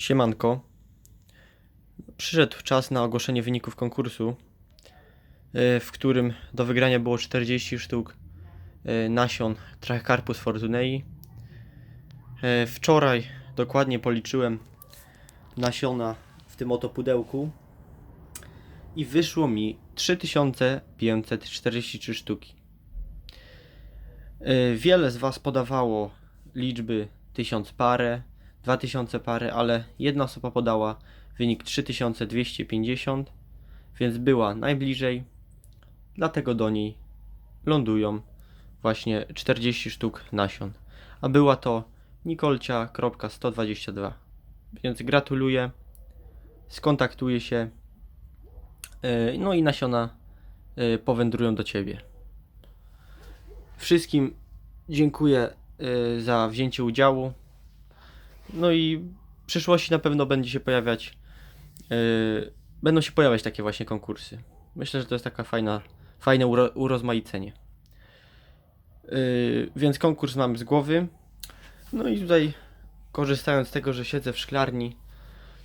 Siemanko. Przyszedł czas na ogłoszenie wyników konkursu, y, w którym do wygrania było 40 sztuk y, nasion Trachycarpus fortunei. Y, Wczoraj dokładnie policzyłem nasiona w tym oto pudełku i wyszło mi 3543 sztuki. Wiele z Was podawało liczby 1000 parę, 2000 parę, ale jedna osoba podała wynik 3250, więc była najbliżej, dlatego do niej lądują właśnie 40 sztuk nasion. A była to Nikolcia.122. Więc gratuluję, skontaktuję się, yy, no i nasiona yy, powędrują do Ciebie. Wszystkim dziękuję yy, za wzięcie udziału. No i w przyszłości na pewno będzie się pojawiać, yy, będą się pojawiać takie właśnie konkursy. Myślę, że to jest taka fajna, fajne uro, urozmaicenie. Yy, więc konkurs mam z głowy. No i tutaj, korzystając z tego, że siedzę w szklarni,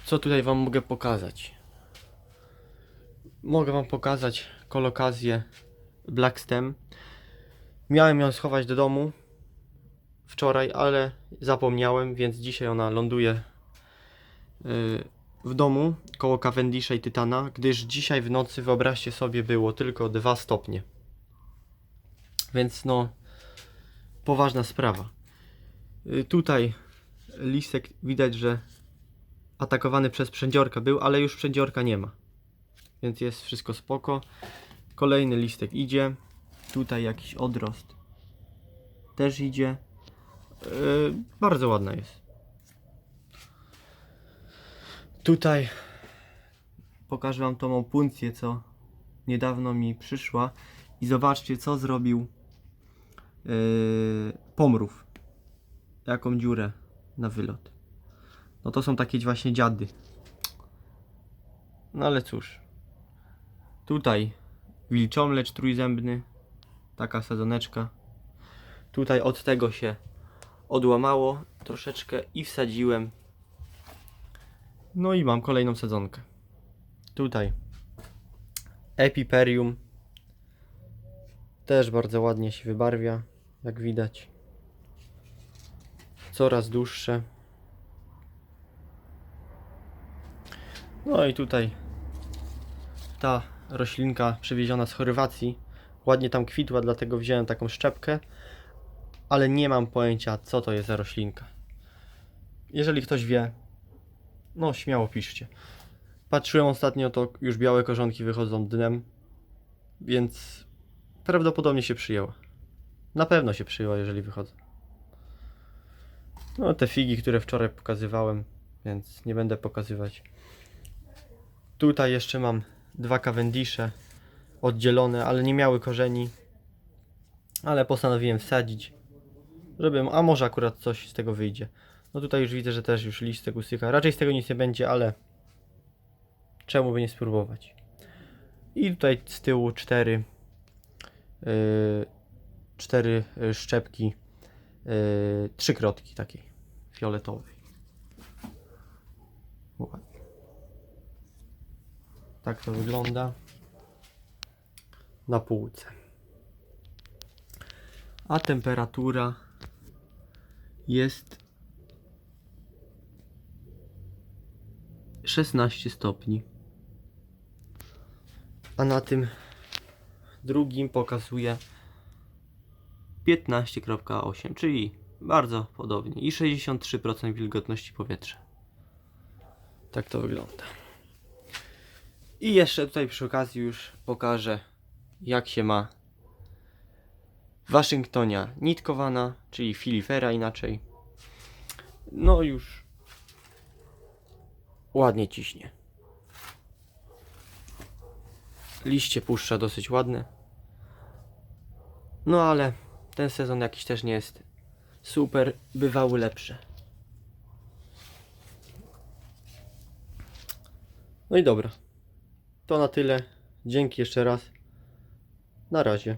co tutaj Wam mogę pokazać? Mogę Wam pokazać kolokazję Black Stem. Miałem ją schować do domu wczoraj, ale zapomniałem, więc dzisiaj ona ląduje yy, w domu koło Cavendisha i Tytana, gdyż dzisiaj w nocy, wyobraźcie sobie, było tylko 2 stopnie. Więc no, poważna sprawa. Yy, Tutaj listek widać, że atakowany przez przędziorka był, ale już przędziorka nie ma. Więc jest wszystko spoko. Kolejny listek idzie. Tutaj jakiś odrost też idzie. Yy, bardzo ładna jest. Tutaj pokażę Wam tą opuncję, co niedawno mi przyszła. I zobaczcie, co zrobił yy, pomrów. Jaką dziurę na wylot. No to są takie właśnie dziady. No ale cóż. Tutaj wilczomlecz trójzębny. Taka sadzoneczka. Tutaj od tego się odłamało troszeczkę i wsadziłem. No i mam kolejną sadzonkę. Tutaj Epiperium. Też bardzo ładnie się wybarwia, jak widać. Coraz dłuższe. No i tutaj ta roślinka przywieziona z Chorwacji ładnie tam kwitła, dlatego wziąłem taką szczepkę, ale nie mam pojęcia co to jest za roślinka. Jeżeli ktoś wie, no śmiało piszcie. Patrzyłem ostatnio, to już białe korzonki wychodzą dnem, więc prawdopodobnie się przyjęła. Na pewno się przyjęła, jeżeli wychodzą. No te figi, które wczoraj pokazywałem, więc nie będę pokazywać. Tutaj jeszcze mam dwa Cavendishe oddzielone, ale nie miały korzeni. Ale postanowiłem wsadzić, żeby, a może akurat coś z tego wyjdzie. No tutaj już widzę, że też już listek usycha. Raczej z tego nic nie będzie, ale czemu by nie spróbować. I tutaj z tyłu cztery yy, cztery yy, szczepki yy, trzykrotki takiej fioletowej. Ładnie. Tak to wygląda na półce. A temperatura jest 16 stopni. A na tym drugim pokazuje 15.8, czyli bardzo podobnie i 63% wilgotności powietrza. Tak to wygląda. I jeszcze tutaj przy okazji już pokażę jak się ma Waszyngtonia nitkowana, czyli filifera inaczej. No już ładnie ciśnie. Liście puszcza dosyć ładne. No ale ten sezon jakiś też nie jest super, bywały lepsze. No i dobra. To na tyle. Dzięki jeszcze raz. Na razie.